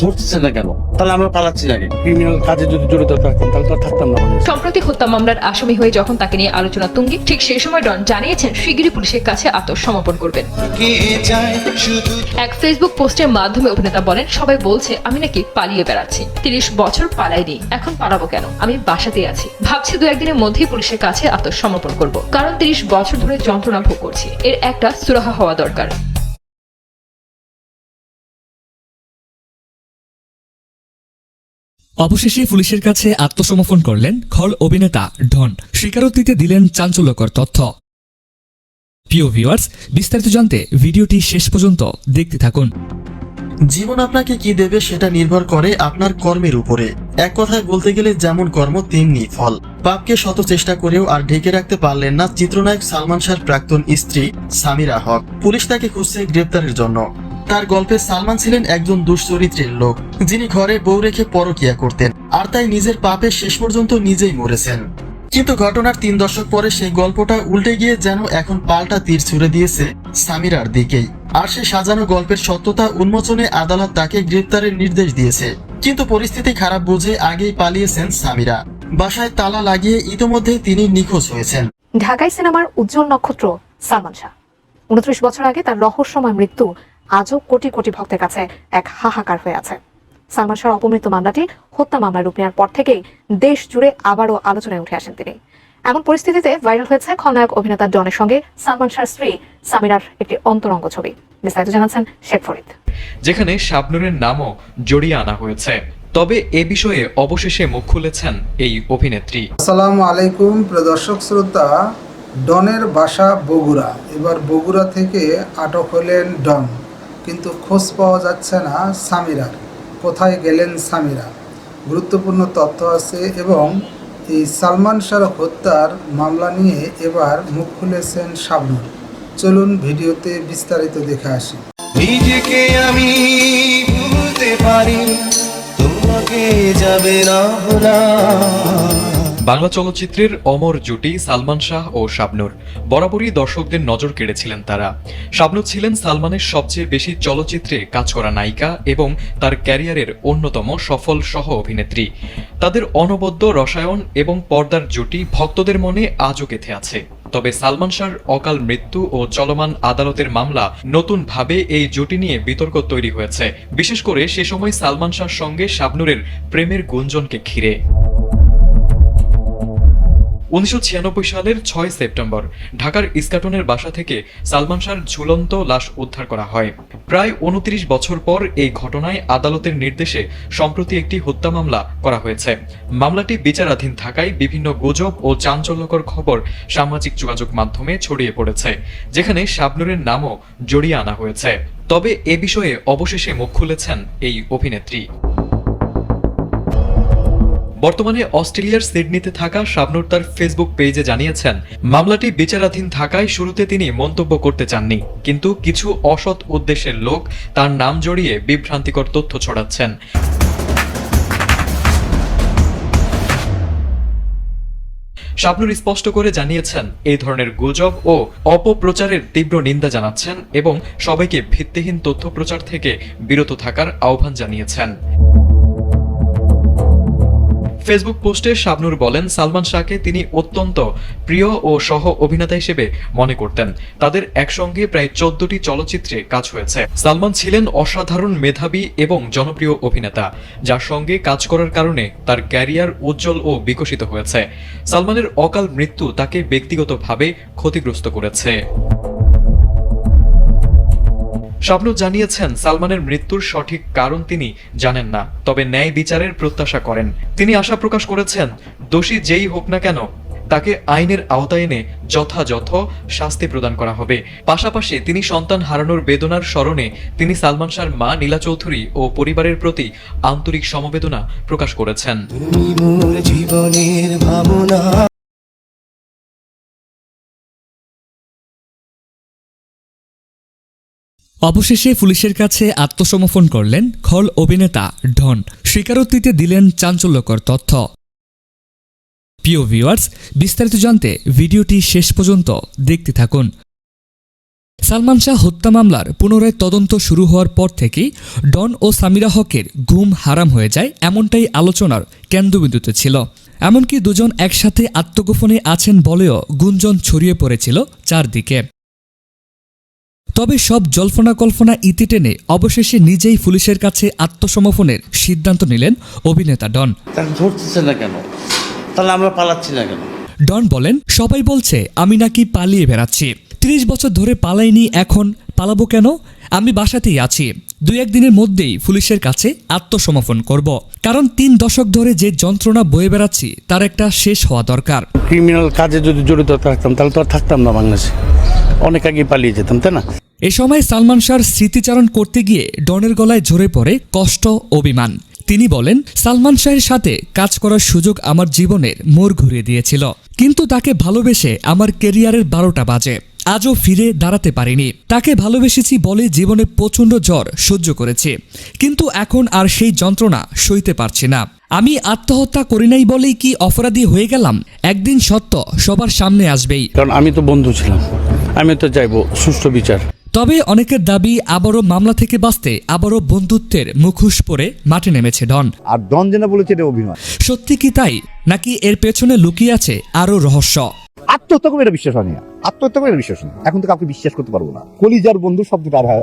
ধরতেছে না কেন? তাহলে আমরা পালাচ্ছি না ক্রিমিনাল কাজে যদি জড়িত থাকতাম তাহলে তো থাকতাম না সম্প্রতি হত্যা মামলার আসামি হয়ে যখন তাকে নিয়ে আলোচনা তুঙ্গে ঠিক সেই সময় ডন জানিয়েছেন শিগগিরই পুলিশের কাছে আত্মসমর্পণ করবেন। এক ফেসবুক পোস্টের মাধ্যমে অভিনেতা বলেন সবাই বলছে আমি নাকি পালিয়ে বেড়াচ্ছি। তিরিশ বছর পালাইনি। এখন পালাবো কেন? আমি বাসাতেই আছি। ভাবছি দু একদিনের মধ্যেই পুলিশের কাছে আত্মসমর্পণ করব। কারণ তিরিশ বছর ধরে যন্ত্রণা ভোগ করছি। এর একটা সুরাহা হওয়া দরকার। অবশেষে পুলিশের কাছে আত্মসমর্পণ করলেন খল অভিনেতা ডন স্বীকারোক্তিতে দিলেন চাঞ্চল্যকর তথ্য। প্রিয় ভিউয়ার্স বিস্তারিত জানতে ভিডিওটি শেষ পর্যন্ত দেখতে থাকুন। জীবন আপনাকে কি দেবে সেটা নির্ভর করে আপনার কর্মের উপরে। এক কথায় বলতে গেলে যেমন কর্ম, তেমনি ফল। পাপকে শত চেষ্টা করেও আর ঢেকে রাখতে পারলেন না চিত্রনায়ক সালমান শাহর প্রাক্তন স্ত্রী সামিরা হক। পুলিশ তাকে খুঁজছে গ্রেপ্তারের জন্য। তার গল্পে সালমান ছিলেন একজন দুশ্চরিত্রের লোক, যিনি ঘরে বউ রেখে পরকিয়া করতেন, আর তাই নিজের পাপে শেষ পর্যন্ত নিজেই মরেছেন। কিন্তু ঘটনার তিন দশক পরে সেই গল্পটা উল্টে গিয়ে যেন এখন পাল্টা তীর ছুড়ে দিয়েছে সামিরার দিকেই। আর সে সাজানো গল্পের সত্যতা উন্মোচনে আদালত তাকে গ্রেপ্তারের নির্দেশ দিয়েছে। কিন্তু পরিস্থিতি খারাপ বুঝে আগেই পালিয়েছেন সামিরা। বাসায় তালা লাগিয়ে ইতোমধ্যে তিনি নিখোঁজ হয়েছেন। ঢাকাই সিনেমার উজ্জ্বল নক্ষত্র, সালমান শাহ। উনত্রিশ বছর আগে তার রহস্যময় মৃত্যু আজও কোটি কোটি ভক্তের কাছে এক হাহাকার হয়ে আছে। সালমান শাহর অপমৃত্যু মামলাটি হত্যা মামলার রূপ নেওয়ার পর থেকেই দেশ জুড়ে আবারও আলোচনায় উঠে আসেন তিনি। এমন পরিস্থিতিতে ভাইরাল হয়েছে খলনায়ক অভিনেতা ডনের সঙ্গে সালমান শাহর স্ত্রী সামিরার একটি অন্তরঙ্গ ছবি। বিস্তারিত জানাচ্ছেন শেখ ফরিদ। যেখানে শাবনুরের নামও জড়িয়ে আনা হয়েছে। তবে এ বিষয়ে অবশেষে মুখ খুলেছেন এই অভিনেত্রী। আসসালামু আলাইকুম প্রিয় দর্শক শ্রোতা। ডনের বাসা বগুড়া। এবার বগুড়া থেকে আটক হলেন ডন। কিন্তু খোঁজ পাওয়া যাচ্ছে না সামিরার কোথায় গেলেন সামিরা? গুরুত্বপূর্ণ তথ্য আছে এবং এই সালমান শাহ হত্যার মামলা নিয়ে এবার মুখ খুলেছেন শাবনুর। চলুন ভিডিওতে বিস্তারিত দেখে আসি। নিজেকে আমি ভুলতে পারি, তোমাকে যাবে না বাংলা চলচ্চিত্রের অমর জুটি, সালমান শাহ ও শাবনুর। বরাবরই দর্শকদের নজর কেড়েছিলেন তারা। শাবনুর ছিলেন সালমানের সবচেয়ে বেশি চলচ্চিত্রে কাজ করা নায়িকা এবং তার ক্যারিয়ারের অন্যতম সফল সহ অভিনেত্রী। তাদের অনবদ্য রসায়ন এবং পর্দার জুটি ভক্তদের মনে আজও গেথে আছে। তবে সালমান শাহর অকাল মৃত্যু ও চলমান আদালতের মামলা নতুনভাবে এই জুটি নিয়ে বিতর্ক তৈরি হয়েছে। বিশেষ করে সে সময় সালমান শাহর সঙ্গে শাবনুরের প্রেমের গুঞ্জনকে ঘিরে। উনিশশো ছিয়ানব্বই সালের ছয় সেপ্টেম্বর ঢাকার ইস্কাটনের বাসা থেকে সালমান শাহর ঝুলন্ত লাশ উদ্ধার করা হয়। প্রায় উনত্রিশ বছর পর এই ঘটনায় আদালতের নির্দেশে সম্প্রতি একটি হত্যা মামলা করা হয়েছে। মামলাটি বিচারাধীন থাকায় বিভিন্ন গুজব ও চাঞ্চল্যকর খবর সামাজিক যোগাযোগ মাধ্যমে ছড়িয়ে পড়েছে, যেখানে শাবনুরের নামও জড়িয়ে আনা হয়েছে। তবে এ বিষয়ে অবশেষে মুখ খুলেছেন এই অভিনেত্রী। বর্তমানে অস্ট্রেলিয়ার সিডনিতে থাকা শাবনুর তার ফেসবুক পেজে জানিয়েছেন, মামলাটি বিচারাধীন থাকায় শুরুতে তিনি মন্তব্য করতে চাননি, কিন্তু কিছু অসৎ উদ্দেশ্যের লোক তার নাম জড়িয়ে বিভ্রান্তিকর তথ্য ছড়াচ্ছেন। শাবনুর স্পষ্ট করে জানিয়েছেন এই ধরনের গুজব ও অপপ্রচারের তীব্র নিন্দা জানাচ্ছেন এবং সবাইকে ভিত্তিহীন তথ্য প্রচার থেকে বিরত থাকার আহ্বান জানিয়েছেন। ফেসবুক পোস্টে শাবনুর বলেন, সালমান শাহকে তিনি অত্যন্ত প্রিয় ও সহ অভিনেতা হিসেবে মনে করতেন। তাদের একসঙ্গে প্রায় চোদ্দটি চলচ্চিত্রে কাজ হয়েছে। সালমান ছিলেন অসাধারণ মেধাবী এবং জনপ্রিয় অভিনেতা, যার সঙ্গে কাজ করার কারণে তার ক্যারিয়ার উজ্জ্বল ও বিকশিত হয়েছে। সালমানের অকাল মৃত্যু তাকে ব্যক্তিগতভাবে ক্ষতিগ্রস্ত করেছে। শাবনুর জানিয়েছেন সালমানের মৃত্যুর সঠিক কারণ তিনি জানেন না, তবে ন্যায় বিচারের প্রত্যাশা করেন। তিনি আশা প্রকাশ করেছেন, দোষী যেই হোক না কেন, তাকে আইনের আওতায় এনে যথাযথ শাস্তি প্রদান করা হবে। পাশাপাশি তিনি সন্তান হারানোর বেদনার স্মরণে তিনি সালমান শাহর মা নীলা চৌধুরী ও পরিবারের প্রতি আন্তরিক সমবেদনা প্রকাশ করেছেন। অবশেষে পুলিশের কাছে আত্মসমর্পণ করলেন খল অভিনেতা ডন স্বীকারোক্তিতে দিলেন চাঞ্চল্যকর তথ্য। প্রিয় ভিউয়ার্স বিস্তারিত জানতে ভিডিওটি শেষ পর্যন্ত দেখতে থাকুন। সালমান শাহ হত্যা মামলার পুনরায় তদন্ত শুরু হওয়ার পর থেকেই ডন ও সামিরা হকের ঘুম হারাম হয়ে যায় এমনটাই আলোচনার কেন্দ্রবিন্দুতে ছিল। এমনকি দুজন একসাথে আত্মগোপনে আছেন বলেও গুঞ্জন ছড়িয়ে পড়েছিল চারদিকে। তবে সব জল্পনা কল্পনা ইতি টেনে অবশেষে নিজেই পুলিশের কাছে আত্মসমর্পণের সিদ্ধান্ত নিলেন অভিনেতা ডন। ধরতেছে না কেন? তাহলে আমরা পালাচ্ছি না কেন? ডন বলেন সবাই বলছে আমি নাকি পালিয়ে বেড়াচ্ছি। ত্রিশ বছর ধরে পালাইনি এখন পালাবো কেন? আমি বাসাতেই আছি। দুই একদিনের মধ্যেই পুলিশের কাছে আত্মসমর্পণ করব। কারণ তিন দশক ধরে যে যন্ত্রণা বয়ে বেড়াচ্ছি তার একটা শেষ হওয়া দরকার। ক্রিমিনাল কাজে যদি জড়িত থাকতাম তাহলে তো আর থাকতাম না বাংলাদেশে। অনেক আগে পালিয়ে যেতাম তাই না? এ সময় সালমান শাহর স্মৃতিচারণ করতে গিয়ে ডনের গলায় ঝরে পড়ে কষ্ট, অভিমান। তিনি বলেন, সালমান শাহের সাথে কাজ করার সুযোগ আমার জীবনের মোড় ঘুরিয়ে দিয়েছিল। কিন্তু তাকে ভালোবেসে আমার কেরিয়ারের বারোটা বাজে। আজও ফিরে দাঁড়াতে পারিনি। তাকে ভালোবেসেছি বলে জীবনে প্রচণ্ড জ্বর সহ্য করেছি। কিন্তু এখন আর সেই যন্ত্রণা সইতে পারছি না। আমি আত্মহত্যা করি নাই বলেই কি অপরাধী হয়ে গেলাম? একদিন সত্য সবার সামনে আসবেই। কারণ আমি তো বন্ধু ছিলাম। আমি তো চাইব সুষ্ঠু বিচার। তবে অনেকের দাবি আবারও মামলা থেকে বাঁচতে আবারও বন্ধুত্বের মুখোশ পরে মাঠে নেমেছে ডন। আর ডন যেটা বলেছে এটা অভিনয়। সত্যি কি তাই? নাকি এর পেছনে লুকিয়ে আছে আরও রহস্য? আত্মহত্যা করে এটা বিশ্বাস হয়নি আত্মহত্যা করে বিশ্বাস নেই এখন তো কাউকে বিশ্বাস করতে পারব না। কলিজার বন্ধু শব্দটা আর হয়-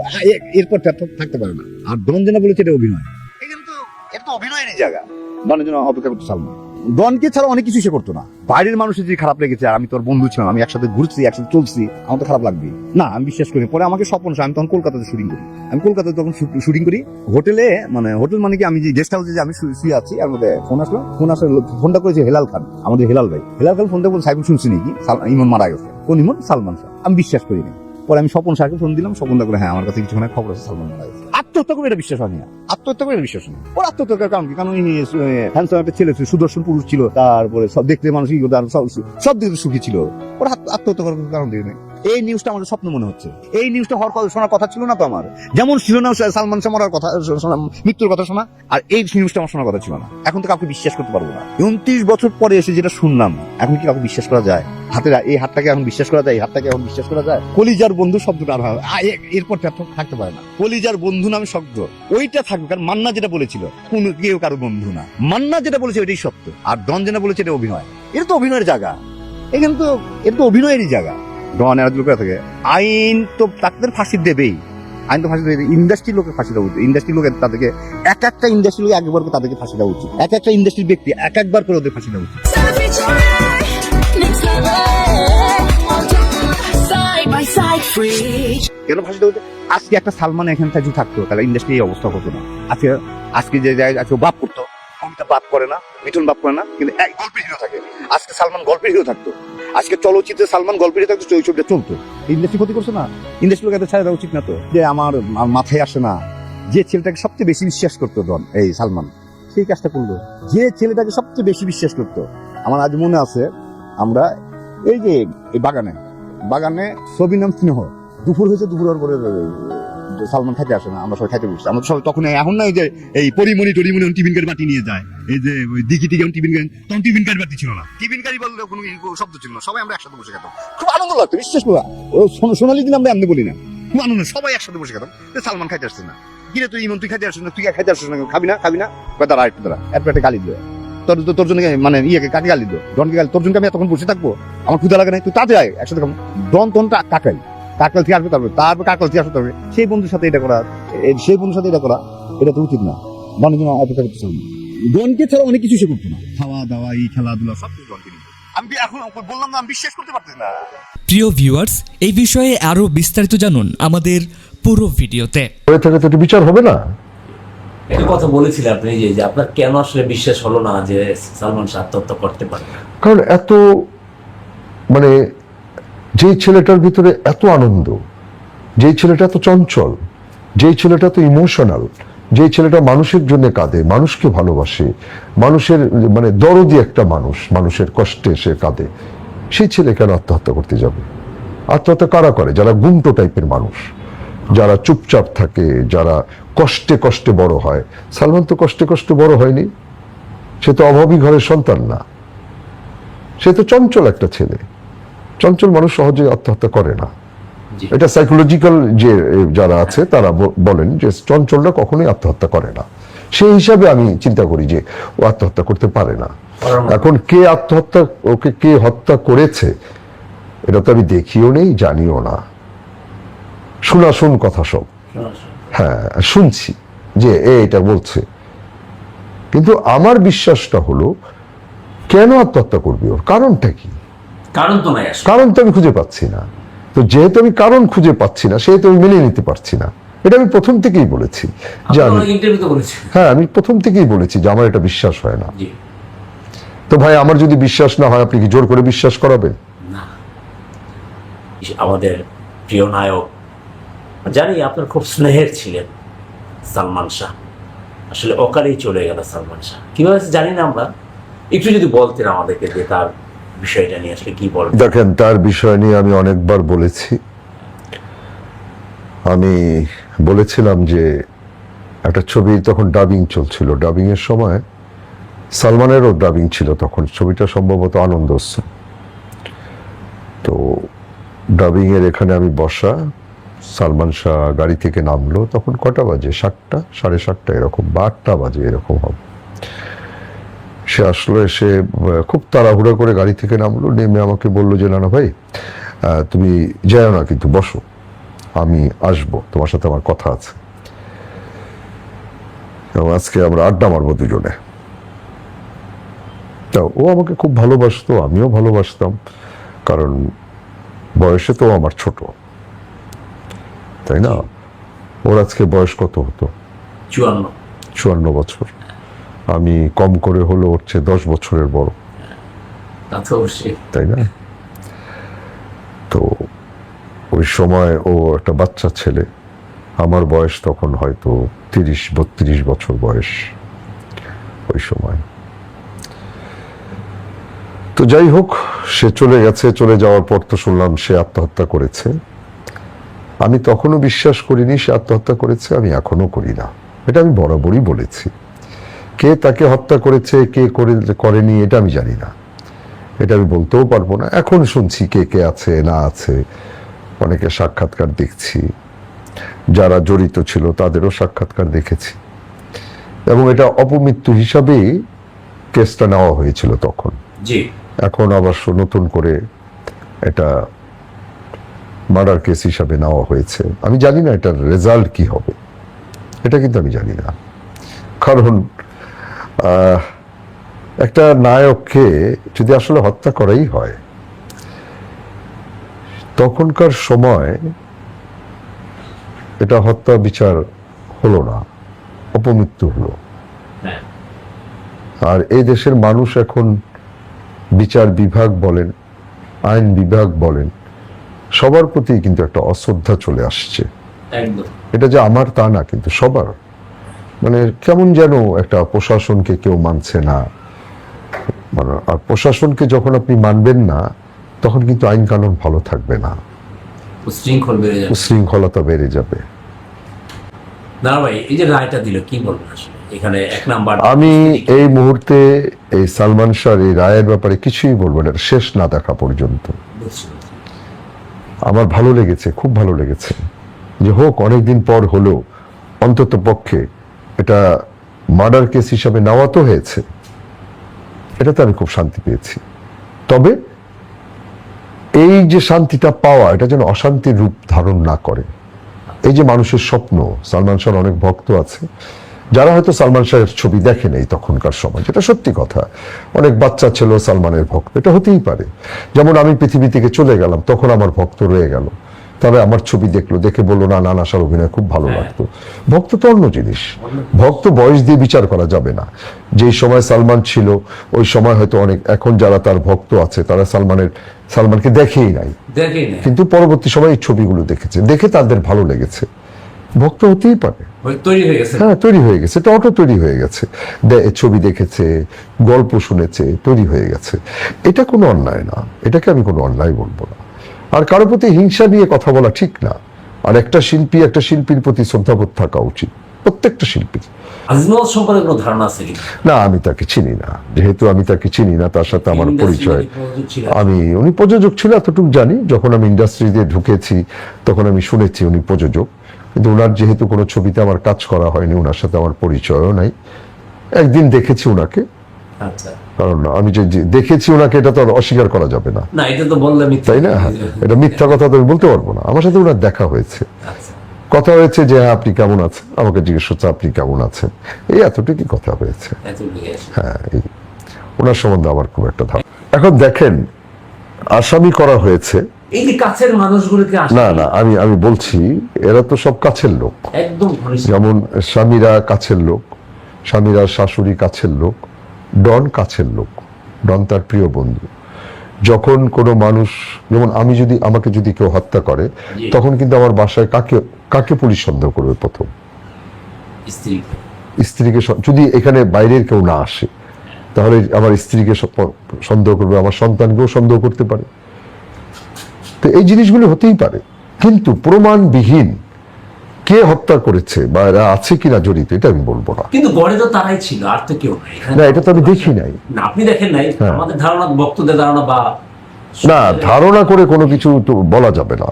এরপর থাকতে পারে না। আর ডন যেটা বলেছে এটা অভিনয়। এটা কিন্তু এটা তো অভিনয়েরই জায়গা। ডনের জন্য অপেক্ষা করতে সালমান। ডনকে ছাড়া অনেক কিছু সে করতো না। বাইরের মানুষের যে খারাপ লেগেছে, আর আমি তোর বন্ধু ছিলাম, আমি একসাথে ঘুরছি, একসাথে চলছি, আমার তো খারাপ লাগবে। না, আমি বিশ্বাস করি, পরে আমাকে স্বপ্ন আমি তখন কলকাতাতে শুটিং করি। আমি কলকাতাতে তখন শুটিং করি। হোটেলে মানে হোটেল মানে কি, আমি যে গেস্ট হাউসে যে আমি শুয়ে আছি আর মধ্যে ফোন আসলো ফোন আসলে ফোনটা করেছে হেলাল খান, আমাদের হেলাল ভাই। হেলাল খান ফোনটা বলে সাইফুল শুনছি নাকি? ইমন মারা গেছে। কোন ইমন? সালমান আমি বিশ্বাস করি না। পরে আমি স্বপন স্যারকে ফোন দিলাম, স্বপন করে হ্যাঁ আমার কাছে কিছুক্ষণ খবর আছে, সালমান মারা আত্মহত্যা করে এটা বিশ্বাস হয়নি আত্মহত্যা করে বিশ্বাস নেই ওর আত্মহত্যার কারণ কি? কারণ হ্যান্ডসাম একটা ছেলে ছিল সুদর্শন পুরুষ ছিল, তারপরে সব দেখতে মানুষ সব দিকে সুখী ছিল। ওর আত্ম- আত্মহত্যা করার কারণ দিয়ে নেই। এই নিউজটা আমার স্বপ্ন মনে হচ্ছে। এই নিউজটা হওয়ার কথা শোনার কথা ছিল না তো আমার। যেমন ছিল না সালমান শাহ মরার কথা মৃত্যুর কথা শোনা, আর এই নিউজটা আমার শোনার কথা ছিল না। এখন তো কাউকে বিশ্বাস করতে পারব না। উনত্রিশ বছর পরে এসে যেটা শুনলাম, এখন কি কাউকে বিশ্বাস করা যায়? হাতের এই হাতটাকে এখন বিশ্বাস করা যায়, এই হাতটাকে এখন বিশ্বাস করা যায়? কলিজার বন্ধু শব্দটা আর এরপর থাকতে পারে না। কলিজার বন্ধু নামে শব্দ। ওইটা থাকবে, কারণ মান্না যেটা বলেছিল, কোন কেউ কারও বন্ধু না। মান্না যেটা বলেছে ওইটাই সত্য, আর ডন যেটা বলেছে এটা অভিনয়। এটা তো অভিনয়ের জায়গা। এখানে তো এটা তো অভিনয়েরই জায়গা। ডন এরা দুটো থেকে। আইন তো তাদের ফাঁসি দেবেই। আইন তো ফাঁসি দেবে। লোকের ফাঁসি দেওয়া উচিত। লোকের তাদেরকে এক একটা ইন্ডাস্ট্রির লোক একবার করে তাদেরকে ফাঁসি দেওয়া উচিত। এক একটা ইন্ডাস্ট্রির ব্যক্তি এক একবার করে ওদের ফাঁসি দেওয়া উচিত. কেন ফাঁসি দেওয়া আজকে একটা সালমান এখানে থাকতো, তাহলে ইন্ডাস্ট্রি এই অবস্থা হতো না। আজকে আজকে যে আজকে বাপ করতো। বাপ করে না মিঠুন বাপ করে না কিন্তু এক গল্পের হিরো থাকে। আজকে সালমান গল্পের হিরো থাকতো। আজকে চলচ্চিত্রে সালমান গল্পের হিরো থাকতো চলতো। ইন্ডাস্ট্রি ক্ষতি করছে না? ইন্ডাস্ট্রি লোকের ছাড়া দেওয়া উচিত না তো? যে আমার মাথায় আসে না। যে ছেলেটাকে সবচেয়ে বেশি বিশ্বাস করতো ডন এই সালমান সেই কাজটা করল। যে ছেলেটাকে সবচেয়ে বেশি বিশ্বাস করতো। আমার আজ মনে আছে আমরা এই যে এই বাগানে বাগানে ছবির নাম স্নেহ। দুপুর হয়েছে দুপুর হওয়ার পরে সালমান খাইতে আসে না আমরা সবাই খাইতে বসছি। আমরা সবাই তখন এখন না যে এই পরিমণি টরিমণি টিফিন কারি বাটি নিয়ে যায়। এই যে ওই দিঘি টিকে টিফিন কারি তখন টিফিন কারি বাটি ছিল না। টিফিন কারি বললে কোনো শব্দ ছিল না সবাই আমরা একসাথে বসে খেতাম। খুব আনন্দ লাগতো বিশ্বাস করা। ও সোনালি দিন আমরা এমনি বলি না। খুব আনন্দ সবাই একসাথে বসে খেতাম। যে সালমান খাইতে আসছে না। কিরে তুই ইমন তুই খাইতে আসছিস না? তুই খাইতে আসছিস না খাবি না? খাবি না? দাঁড়া একটু দাঁড়া। একটু একটা গালি দিও তোর তোর- তোর জন্য মানে ইয়েকে কাকে গালি দিও ডনকে গালি তোর জন্য আমি এতক্ষণ বসে থাকব? আমার ক্ষুদা লাগে না তুই তাতে আয় একসাথে ডন তখন টা- কাকাই। কাকাল থেকে আসবে তারপরে তারপর কাকাল থেকে আসবে তারপরে। সেই বন্ধুর সাথে এটা করা সেই বন্ধুর সাথে এটা করা এটা তো উচিত না। ডনের জন্য অপেক্ষা করতে চাই ডনকে ছাড়া অনেক কিছু সে করতো না। খাওয়া দাওয়া এই খেলাধুলা সব কিছু ডনকে আমি এখন বললাম না আমি বিশ্বাস করতে পারতেছি না। প্রিয় ভিউয়ার্স এই বিষয়ে আরও বিস্তারিত জানুন আমাদের পুরো ভিডিওতে। হয়ে থাকে তো বিচার হবে না? একটা কথা বলেছিলেন আপনি যে যে আপনার কেন আসলে বিশ্বাস হলো না যে সালমান শাহ আত্মহত্যা করতে পারে? কারণ এত মানে যেই ছেলেটার ভিতরে এত আনন্দ, যেই ছেলেটা এত চঞ্চল, যেই ছেলেটা এত ইমোশনাল যেই ছেলেটা মানুষের জন্য কাঁদে, মানুষকে ভালোবাসে, মানুষের মানে দরদি একটা মানুষ, মানুষের কষ্টে সে কাঁদে, সেই ছেলে কেন আত্মহত্যা করতে যাবে? আত্মহত্যা কারা করে? যারা গুমটো টাইপের মানুষ, যারা চুপচাপ থাকে, যারা কষ্টে কষ্টে বড় হয়। সালমান তো কষ্টে কষ্টে বড় হয়নি। সে তো অভাবী ঘরের সন্তান না। সে তো চঞ্চল একটা ছেলে। চঞ্চল মানুষ সহজে আত্মহত্যা করে না। এটা সাইকোলজিক্যাল যে যারা আছে তারা বলেন যে চঞ্চলরা কখনোই আত্মহত্যা করে না। সেই হিসাবে আমি চিন্তা করি যে ও আত্মহত্যা করতে পারে না। এখন কে আত্মহত্যা ওকে কে হত্যা করেছে এটা তো আমি দেখিও নেই জানিও না। শোনা শুন কথা সব। হ্যাঁ শুনছি যে এ এটা বলছে। কিন্তু আমার বিশ্বাসটা হলো কেন আত্মহত্যা করবি ওর? কারণটা কি? কারণ তো নাই কারণ তো আমি খুঁজে পাচ্ছি না। তো যেহেতু আমি কারণ খুঁজে পাচ্ছি না সেহেতু আমি মেনে নিতে পারছি না। এটা আমি প্রথম থেকেই বলেছি। যে আমি হ্যাঁ আমি প্রথম থেকেই বলেছি যে আমার এটা বিশ্বাস হয় না। তো ভাই আমার যদি বিশ্বাস না হয় আপনি কি জোর করে বিশ্বাস করাবেন? আমাদের প্রিয় নায়ক জানি আপনার খুব স্নেহের ছিলেন সালমান শাহ। আসলে অকালেই চলে গেল সালমান শাহ। কীভাবে জানি না আমরা। একটু যদি বলতেন আমাদেরকে যে তার বিষয়টা নিয়ে আসলে কি বলেন দেখেন, তার বিষয় নিয়ে আমি অনেকবার বলেছি। আমি বলেছিলাম যে একটা ছবি তখন ডাবিং চলছিল। ডাবিং এর সময় সালমানেরও ডাবিং ছিল তখন। ছবিটা সম্ভবত আনন্দ তো ডাবিং এর এখানে আমি বসা, সালমান শাহ গাড়ি থেকে নামলো। তখন কটা বাজে? সাতটা? সাড়ে সাতটা এরকম, বা আটটা বাজে এরকম হবে। সে আসলো এসে খুব তাড়াহুড়া করে গাড়ি থেকে নামলো নেমে আমাকে বলল যে না না ভাই তুমি যাও না কিন্তু বসো আমি আসব তোমার সাথে আমার কথা আছে। এবং আজকে আমরা আড্ডা মারবো দুজনে। তা ও আমাকে খুব ভালোবাসতো আমিও ভালোবাসতাম কারণ বয়সে তো আমার ছোট। তাই না? ওর আজকে বয়স কত হতো? চুয়ান্ন। চুয়ান্ন বছর। আমি কম করে হলো ওর চেয়ে দশ বছরের বড়। তাই না? তো ওই সময় ও একটা বাচ্চা ছেলে আমার বয়স তখন হয়তো তিরিশ বত্রিশ বছর বয়স ওই সময়। তো যাই হোক সে চলে গেছে চলে যাওয়ার পর তো শুনলাম সে আত্মহত্যা করেছে। আমি তখনও বিশ্বাস করিনি সে আত্মহত্যা করেছে আমি এখনও করি না। এটা আমি বরাবরই বলেছি। কে তাকে হত্যা করেছে কে করে করেনি এটা আমি জানি না। এটা আমি বলতেও পারব না। এখন শুনছি কে কে আছে না আছে। অনেকে সাক্ষাৎকার দেখছি। যারা জড়িত ছিল তাদেরও সাক্ষাৎকার দেখেছি। এবং এটা অপমৃত্যু হিসাবেই কেসটা নেওয়া হয়েছিল তখন। এখন আবার নতুন করে এটা মার্ডার কেস হিসাবে নেওয়া হয়েছে। আমি জানি না এটার রেজাল্ট কি হবে। এটা কিন্তু আমি জানি না। কারণ একটা নায়ককে যদি আসলে হত্যা করাই হয় তখনকার সময় এটা হত্যা বিচার হলো না অপমৃত্যু হলো। হ্যাঁ। আর এই দেশের মানুষ এখন বিচার বিভাগ বলেন আইন বিভাগ বলেন সবার প্রতি কিন্তু একটা অশ্রদ্ধা চলে আসছে। এটা যে আমার তা না কিন্তু সবার। মানে কেমন যেন একটা প্রশাসনকে কেউ মানছে না। মানে আর প্রশাসনকে যখন আপনি মানবেন না তখন কিন্তু আইন কানুন ভালো থাকবে না। শৃঙ্খল বেড়ে যাবে। শৃঙ্খলতা বেড়ে যাবে। না ভাই এই যে রায়টা দিল কি বলবেন এখানে এক নাম্বার আমি এই মুহূর্তে এই সালমান শাহর এই রায়ের ব্যাপারে কিছুই বলব না শেষ না দেখা পর্যন্ত। আমার ভালো লেগেছে খুব ভালো লেগেছে। যে হোক অনেকদিন পর হলেও অন্তত পক্ষে এটা মার্ডার কেস হিসাবে নেওয়া তো হয়েছে। এটাতে আমি খুব শান্তি পেয়েছি। তবে এই যে শান্তিটা পাওয়া, এটা যেন অশান্তির রূপ ধারণ না করে। এই যে মানুষের স্বপ্ন, সালমান শাহর অনেক ভক্ত আছে। যারা হয়তো সালমান শাহের ছবি দেখে নেই তখনকার সময় যেটা সত্যি কথা। অনেক বাচ্চা ছিল সালমানের ভক্ত, এটা হতেই পারে। যেমন আমি পৃথিবী থেকে চলে গেলাম, তখন আমার ভক্ত রয়ে গেল। তবে আমার ছবি দেখল দেখে বলল না নানা শাহর অভিনয় খুব ভালো লাগতো। ভক্ত তো অন্য জিনিস। ভক্ত বয়স দিয়ে বিচার করা যাবে না। যেই সময় সালমান ছিল ওই সময় হয়তো অনেক এখন যারা তার ভক্ত আছে তারা সালমানের সালমানকে দেখেই নাই। কিন্তু পরবর্তী সময় এই ছবিগুলো দেখেছে। দেখে তাদের ভালো লেগেছে। ভক্ত হতেই পারে। হয়ে হ্যাঁ তৈরি হয়ে গেছে। এটা অটো তৈরি হয়ে গেছে। ছবি দেখেছে গল্প শুনেছে তৈরি হয়ে গেছে। এটা কোনো অন্যায় না। এটাকে আমি কোনো অন্যায় বলব না। আর কারও প্রতি হিংসা নিয়ে কথা বলা ঠিক না। আর একটা শিল্পী একটা শিল্পীর প্রতি শ্রদ্ধাবোধ থাকা উচিত প্রত্যেকটা শিল্পীর। আজিজ সম্পর্কে কোনো ধারণা আছে না আমি তাকে চিনি না। যেহেতু আমি তাকে চিনি না তার সাথে আমার পরিচয়। আমি উনি প্রযোজক ছিল এতটুকু জানি। যখন আমি ইন্ডাস্ট্রিতে ঢুকেছি তখন আমি শুনেছি উনি প্রযোজক। কিন্তু ওনার যেহেতু কোনো ছবিতে আমার কাজ করা হয়নি ওনার সাথে আমার পরিচয়ও নাই। একদিন দেখেছি ওনাকে কারণ আমি যে দেখেছি ওনাকে এটা তো অস্বীকার করা যাবে না। না এটা তো বললে মিথ্যা। তাই না? এটা মিথ্যা কথা তো আমি বলতে পারব না। আমার সাথে ওনার দেখা হয়েছে। আচ্ছা। কথা হয়েছে যে হ্যাঁ আপনি কেমন আছেন? আমাকে জিজ্ঞেস করছে আপনি কেমন আছেন? এই এতটুকুই কথা হয়েছে। হ্যাঁ এই ওনার সম্বন্ধে আমার খুব একটা ধারণা এখন দেখেন আসামি করা হয়েছে। এই যে কাছের মানুষগুলোকে না না আমি আমি বলছি এরা তো সব কাছের লোক। একদম যেমন স্বামীরা কাছের লোক স্বামীরা শাশুড়ি কাছের লোক ডন কাছের লোক ডন তার প্রিয় বন্ধু। যখন কোনো মানুষ যেমন আমি যদি আমাকে যদি কেউ হত্যা করে তখন কিন্তু আমার বাসায় কাকে কাকে পুলিশ সন্দেহ করবে প্রথম? স্ত্রীকে। যদি এখানে বাইরের কেউ না আসে তাহলে আমার স্ত্রীকে সন্দেহ করবে আমার সন্তানকেও সন্দেহ করতে পারে। তো এই জিনিসগুলো হতেই পারে। কিন্তু প্রমাণবিহীন কে হত্যা করেছে বা এরা আছে কিনা জড়িত এটা আমি বলব না। কিন্তু গড়ে তো তারাই ছিল আর তো কেউ নাই। না এটা তো আমি দেখি নাই। না আপনি দেখেন নাই। হ্যাঁ। আমাদের ধারণা বক্তদের ধারণা বা না ধারণা। করে কোনো কিছু তো বলা যাবে না।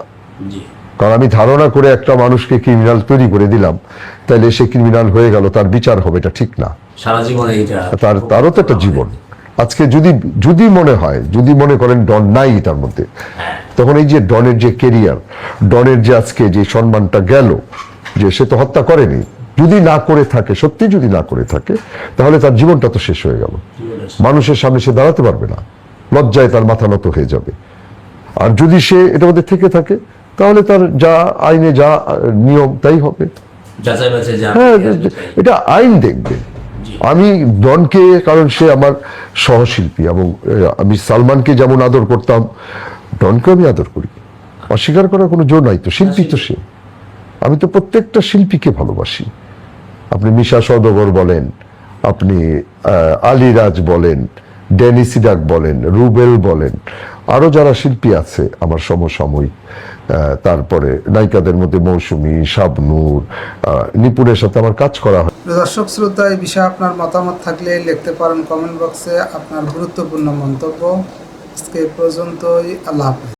জি। কারণ আমি ধারণা করে একটা মানুষকে ক্রিমিনাল তৈরি করে দিলাম তাহলে সে ক্রিমিনাল হয়ে গেল তার বিচার হবে এটা ঠিক না। সারা জীবনে এটা তার তারও তো একটা জীবন। আজকে যদি যদি মনে হয় যদি মনে করেন ডন নাই তার মধ্যে তখন এই যে ডনের যে কেরিয়ার ডনের যে আজকে যে সম্মানটা গেল যে সে তো হত্যা করেনি যদি না করে থাকে সত্যি যদি না করে থাকে তাহলে তার জীবনটা তো শেষ হয়ে গেল। মানুষের সামনে সে দাঁড়াতে পারবে না লজ্জায় তার মাথা নত হয়ে যাবে। আর যদি সে এটার মধ্যে থেকে থাকে তাহলে তার যা আইনে যা নিয়ম তাই হবে। হ্যাঁ এটা আইন দেখবে। আমি ডনকে, কারণ সে আমার সহশিল্পী এবং আমি সালমানকে যেমন আদর করতাম ডনকে আমি আদর করি। অস্বীকার করার কোনো জোর নাই তো, শিল্পী তো সে। আমি তো প্রত্যেকটা শিল্পীকে ভালোবাসি। আপনি মিশা সদগর বলেন, আপনি আলিরাজ বলেন ডেনিস ইরাক বলেন, রুবেল বলেন, আরও যারা শিল্পী আছে, আমার সমসাময়িক তারপরে নায়িকাদের মধ্যে মৌসুমি শাবনুর আহ, নিপুণের সাথে আমার কাজ করা হয়। দর্শক শ্রোতা এই বিষয়ে আপনার মতামত থাকলে লিখতে পারেন কমেন্ট বক্সে। আপনার গুরুত্বপূর্ণ মন্তব্য আজকে পর্যন্তই। আল্লাহ হাফেজ।